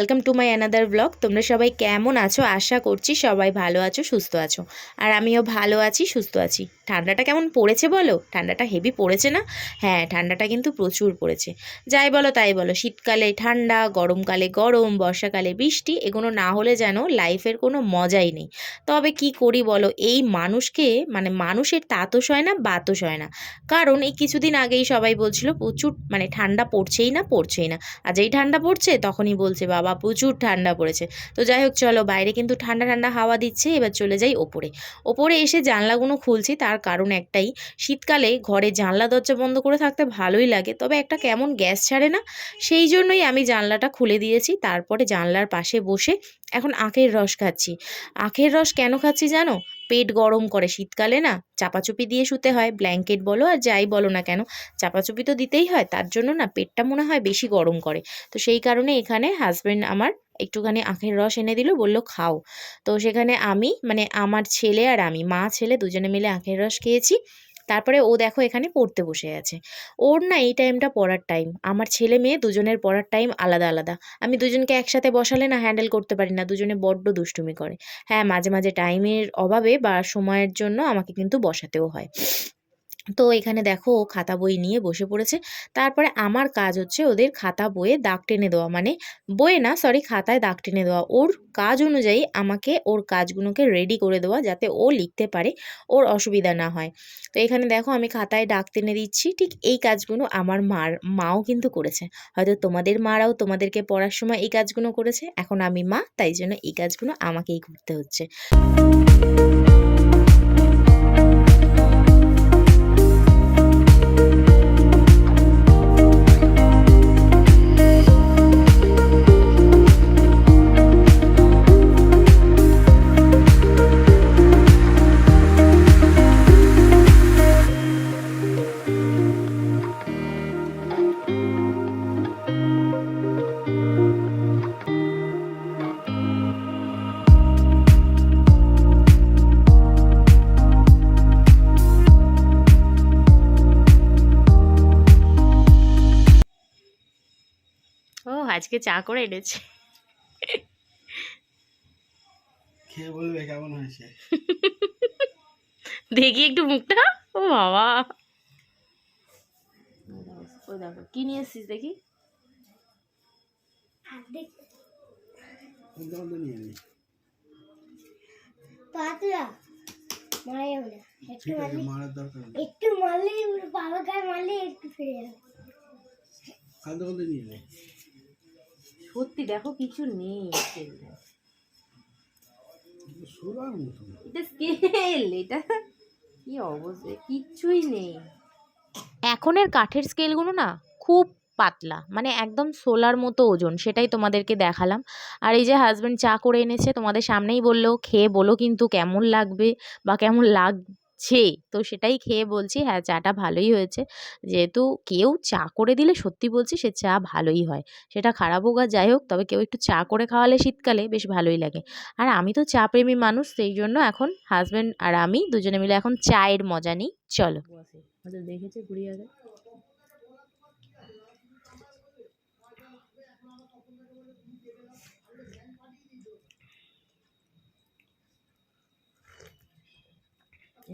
Welcome to my another blog তোমরা সবাই কেমন আছো? আশা করছি সবাই ভালো আছো, সুস্থ আছো। আর আমিও ভালো আছি, সুস্থ আছি। ঠান্ডাটা কেমন পড়েছে বলো? ঠান্ডাটা হেভি পড়েছে না? হ্যাঁ ঠান্ডাটা কিন্তু প্রচুর পড়েছে। যাই বলো, তাই বলো। শীতকালে ঠান্ডা, গরমকালে গরম, বর্ষাকালে বৃষ্টি, এগুলো না হলে যেন লাইফের কোনো মজাই নেই। তবে কি করি বলো? এই মানুষকে মানে মানুষের তাতস হয় না, বাতস হয় না। কারণ এই কিছুদিন আগেই সবাই বলছিল, প্রচুর মানে ঠান্ডা পড়ছেই না পড়ছেই না। আর যেই ঠান্ডা পড়ছে, তখনই বলছে, বাবা, প্রচুর ঠান্ডা পড়েছে। তো যাই হোক, চলো, বাইরে কিন্তু ঠান্ডা ঠান্ডা হাওয়া দিচ্ছে, এবার চলে যাই ওপরে। ওপরে এসে জানলাগুলো খুলছি, তার কারণ একটাই, শীতকালে ঘরে জানলা, দরজা বন্ধ করে থাকতে ভালোই লাগে। তবে একটা কেমন গ্যাস ছাড়ে না? সেই জন্যই আমি জানলাটা খুলে দিয়েছি, তারপরে জানলার পাশে বসে এখন আখের রস খাচ্ছি। আখের রস কেন খাচ্ছি জানো? পেট গরম করে শীতকালে না, চাপাচুপি দিয়ে শুতে হয়, ব্ল্যাঙ্কেট বলো আর যাই বলো না কেন, চাপাচুপি তো দিতেই হয়, তার জন্য না পেটটা মনে হয় বেশি গরম করে। তো সেই কারণে এখানে হাজব্যান্ড আমার একটুখানি আখের রস এনে দিল, বলল, খাও। তো সেখানে আমি মানে আমার ছেলে আর আমি, মা, ছেলে দুজনে মিলে আখের রস খেয়েছি। তারপরে ও দেখো এখানে পড়তে বসে আছে। ওর না এই টাইমটা পড়ার টাইম আমার ছেলে মেয়ে দুজনের পড়ার টাইম আলাদা আলাদা। আমি দুজনকে একসাথে বসালে না হ্যান্ডেল করতে পারি না, দুজনে বড্ড দুষ্টুমি করে। হ্যাঁ মাঝে মাঝে টাইমের অভাবে বা সময়ের জন্য আমাকে কিন্তু বসাতেও হয়। তো এখানে দেখো ও খাতা বই নিয়ে বসে পড়েছে। তারপরে আমার কাজ হচ্ছে ওদের খাতা বইয়ে দাগ টেনে দেওয়া। মানে বইয়ে না সরি খাতায় দাগ টেনে দেওয়া। ওর কাজ অনুযায়ী আমাকে ওর কাজগুলোকে রেডি করে দেওয়া যাতে ও লিখতে পারে, ওর অসুবিধা না হয়। তো এখানে দেখো আমি খাতায় দাগ টেনে দিচ্ছি। ঠিক এই কাজগুলো আমার মার, মাও কিন্তু করেছে। হয়তো তোমাদের মারাও তোমাদেরকে পড়ার সময় এই কাজগুলো করেছে। এখন আমি মা, তাই জন্য এই কাজগুলো আমাকেই করতে হচ্ছে। আজকে চা করে এনেছে। খেয়ে বলবে কেমন হয়েছে? দেখি একটু মুখটা। ও বাবা। দেখো কি নিয়ে এসছিস দেখি? পাতলা। একটু একটু মারলে বাবা গায়ে মারলে একটু ফিরে যাবে। নিয়ে নে। সত্যি দেখো কিছু নেই সোলার মতো এটা স্কেল এটা কি অবস্থা? কিচ্ছুই নেই। এখনের কাঠের স্কেলগুলো না খুব পাতলা মানে একদম সোলার মতো ওজন সেটাই তোমাদেরকে দেখালাম। আর এই যে হাজব্যান্ড চা করে এনেছে তোমাদের সামনেই বলল খেয়ে বলো কিন্তু কেমন লাগবে বা কেমন লাগছে তো সেটাই খেয়ে বলছি হ্যাঁ চাটা ভালোই হয়েছে। যেহেতু কেউ চা করে দিলে সত্যি বলছি সে চা ভালোই হয়। সেটা খারাপ হোক আর যাই হোক, তবে কেউ একটু চা করে খাওয়ালে শীতকালে বেশ ভালোই লাগে। আর আমি তো চা প্রেমী মানুষ, সেই জন্য এখন হাজব্যান্ড আর আমি দুজনে মিলে এখন চায়ের মজা নিই। চলো। দেখেছে, ঘুরিয়ে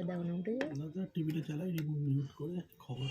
দেখো না উঠে দাদা টিভিটা চালাই রিমোট মিউট করে খবর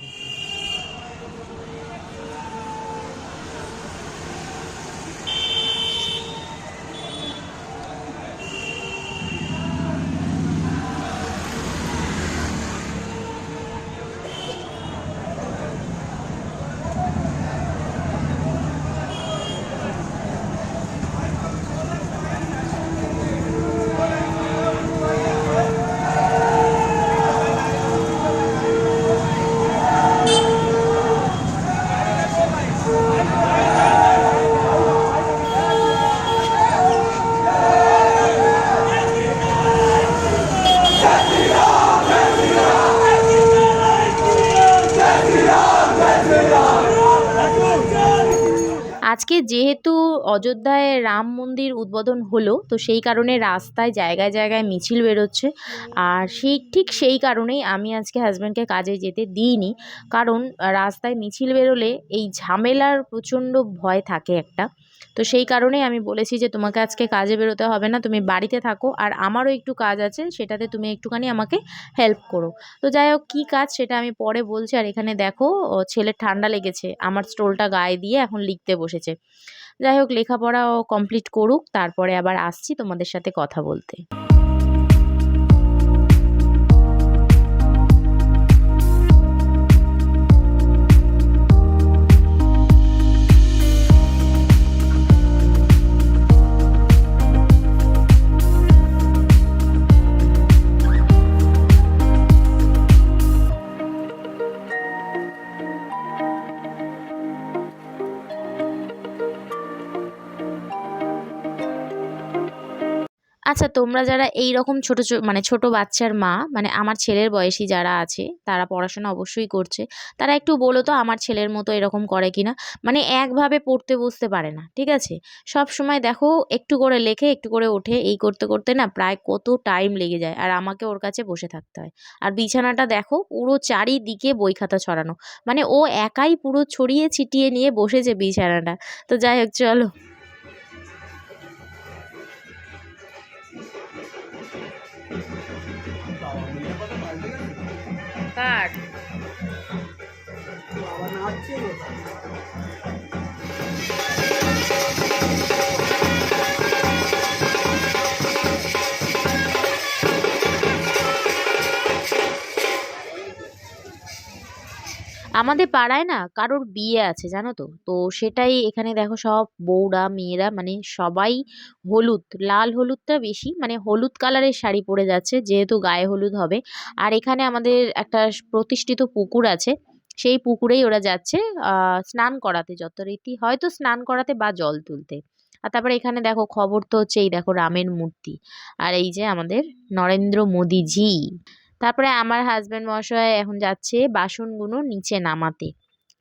আজকে যেহেতু অযোধ্যায় রাম মন্দির উদ্বোধন হলো, তো সেই কারণে রাস্তায় জায়গায় জায়গায় মিছিল বেরোচ্ছে। আর সেই, ঠিক সেই কারণেই আমি আজকে হাজব্যান্ডকে কাজে যেতে দিইনি। কারণ রাস্তায় মিছিল বেরোলে এই ঝামেলার প্রচণ্ড ভয় থাকে একটা। তো সেই কারণেই আমি বলেছি যে, তোমাকে আজকে কাজে বেরোতে হবে না, তুমি বাড়িতে থাকো। আর আমারও একটু কাজ আছে, সেটাতে তুমি একটুখানি আমাকে হেল্প করো। তো যাই হোক, কী কাজ সেটা আমি পরে বলছি। আর এখানে দেখো ছেলের ঠান্ডা লেগেছে। আমার স্টোলটা গায়ে দিয়ে এখন লিখতে বসেছে। যাই হোক লেখাপড়া ও কমপ্লিট করুক তারপরে আবার আসছি তোমাদের সাথে কথা বলতে। আচ্ছা তোমরা যারা এই রকম ছোটো মানে ছোটো বাচ্চার মা মানে আমার ছেলের বয়সী যারা আছে, তারা পড়াশোনা অবশ্যই করছে, তারা একটু বলো তো আমার ছেলের মতো এরকম করে কি না মানে একভাবে পড়তে বসতে পারে না, ঠিক আছে? সব সময় দেখো একটু করে লেখে, একটু করে ওঠে, এই করতে করতে না প্রায় কত টাইম লেগে যায়, আর আমাকে ওর কাছে বসে থাকতে হয়। আর বিছানাটা দেখো পুরো চারিদিকে বই খাতা ছড়ানো মানে ও একাই পুরো ছড়িয়ে ছিটিয়ে নিয়ে বসেছে বিছানাটা। তো যাই হোক, চলো। কার বাবা নাচছে আমাদের পাড়ায় না কারোর বিয়ে আছে, জানো তো? তো সেটাই এখানে দেখো সব বউরা, মেয়েরা মানে সবাই হলুদ, লাল হলুদটা বেশি মানে হলুদ কালারের শাড়ি পরে যাচ্ছে, যেহেতু গায়ে হলুদ হবে। আর এখানে আমাদের একটা প্রতিষ্ঠিত পুকুর আছে, সেই পুকুরেই ওরা যাচ্ছে স্নান করাতে যত রীতি, হয়তো স্নান করাতে বা জল তুলতে। আর তারপরে এখানে দেখো খবর তো হচ্ছে এই দেখো রামের মূর্তি। আর এই যে আমাদের নরেন্দ্র মোদিজি। তারপরে আমার হাজব্যান্ড মশাই এখন যাচ্ছে বাসনগুলো নিচে নামাতে।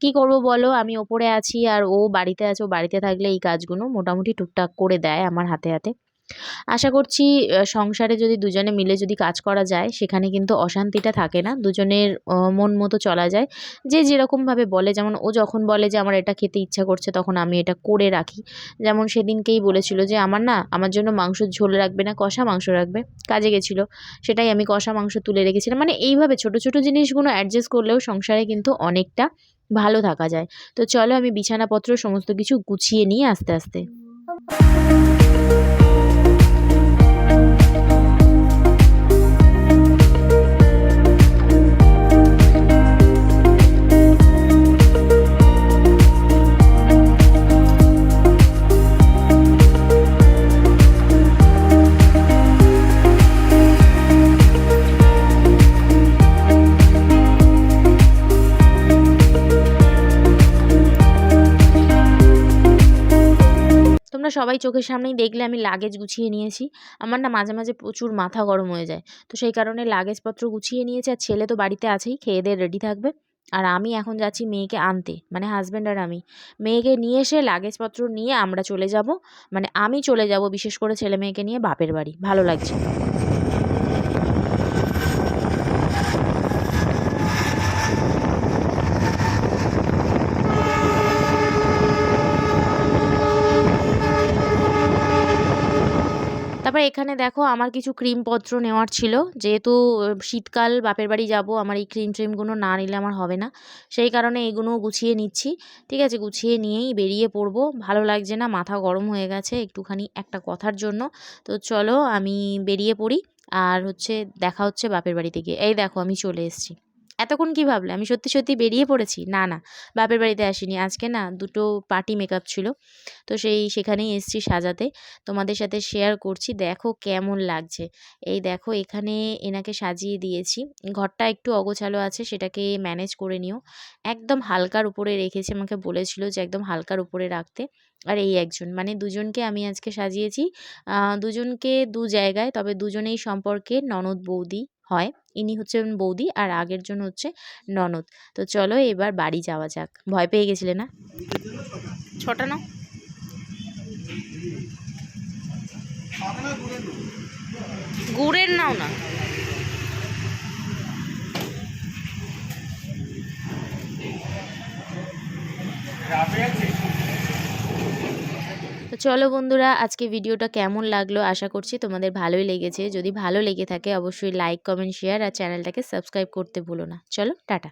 কি করব বলো? আমি ওপরে আছি আর ও বাড়িতে আছে, ও বাড়িতে থাকলে এই কাজগুলো মোটামুটি টুকটাক করে দেয় আমার হাতে হাতে। আশা করছি সংসারে যদি দুজনে মিলে যদি কাজ করা যায়, সেখানে কিন্তু অশান্তিটা থাকে না। দুজনের মন মতো চলা যায়। যে যেরকমভাবে বলে, যেমন ও যখন বলে যে আমার এটা খেতে ইচ্ছা করছে, তখন আমি এটা করে রাখি। যেমন সেদিনকেই বলেছিল যে, আমার না, আমার জন্য মাংসর ঝোল রাখবে না, কষা মাংস রাখবে। কাজে গেছিল। সেটাই আমি কষা মাংস তুলে রেখেছিলাম। মানে এইভাবে ছোট ছোট জিনিসগুলো অ্যাডজাস্ট করলেও সংসারে কিন্তু অনেকটা ভালো থাকা যায়। তো চলো আমি বিছানাপত্র সমস্ত কিছু গুছিয়ে নিয়ে আস্তে আস্তে। তোমরা সবাই চোখের সামনেই দেখলে আমি লাগেজ গুছিয়ে নিয়েছি। আমার না মাঝে মাঝে প্রচুর মাথা গরম হয়ে যায়। তো সেই কারণে লাগেজপত্র গুছিয়ে নিয়েছি আর ছেলে তো বাড়িতে আছেই, খেয়ে দিয়ে রেডি থাকবে। আর আমি এখন যাচ্ছি মেয়েকে আনতে মানে হাজব্যান্ড আর আমি। মেয়েকে নিয়ে এসে লাগেজপত্র নিয়ে আমরা চলে যাব। মানে আমি চলে যাব বিশেষ করে ছেলে মেয়েকে নিয়ে বাপের বাড়ি। ভালো লাগছে। তারপর এখানে দেখো আমার কিছু ক্রিমপত্র নেওয়ার ছিল। যেহেতু শীতকাল, বাপের বাড়ি যাব, আমার এই ক্রিম ট্রিমগুলো না নিলে আমার হবে না। সেই কারণে এগুলো গুছিয়ে নিচ্ছি। ঠিক আছে, গুছিয়ে নিয়েই বেরিয়ে পড়ব। ভালো লাগছে না, মাথা গরম হয়ে গেছে একটুখানি একটা কথার জন্য। তো চলো, আমি বেরিয়ে পড়ি। আর হচ্ছে, দেখা হচ্ছে বাপের বাড়িতে গিয়ে এই দেখো, আমি চলে এসেছি। এতক্ষণ কি ভাবলে? আমি সত্যি সত্যি বেরিয়ে পড়েছি? না না। বাপের বাড়িতে আসিনি। আজকে না দুটো পার্টি মেকআপ ছিল। তো সেই সেখানেই এসেছি সাজাতে। তোমাদের সাথে শেয়ার করছি। দেখো কেমন লাগছে। এই দেখো এখানে এনাকে সাজিয়ে দিয়েছি। ঘরটা একটু অগোছালো আছে, সেটাকে ম্যানেজ করে নিও। একদম হালকার উপরে রেখেছি, আমাকে বলেছিল যে একদম হালকার উপরে রাখতে। আর এই একজন মানে দুজনকে আমি আজকে সাজিয়েছি। দুজনকে দু জায়গায়, তবে দুজনেই সম্পর্কে ননদ বৌদি হয়। ইনি হচ্ছেন বৌদি আর আগের জন্য হচ্ছে ননদ। তো চলো এবার বাড়ি যাওয়া যাক। ভয় পেয়ে গেছিলে না? ছটা না? গুড়ের নাও না। চলো বন্ধুরা, আজকে ভিডিওটা কেমন লাগল আশা করছি তোমাদের ভালোই লেগেছে। যদি ভালো লেগে থাকে অবশ্যই লাইক কমেন্ট শেয়ার আর চ্যানেলটাকে সাবস্ক্রাইব করতে ভুলো না। চলো, টাটা।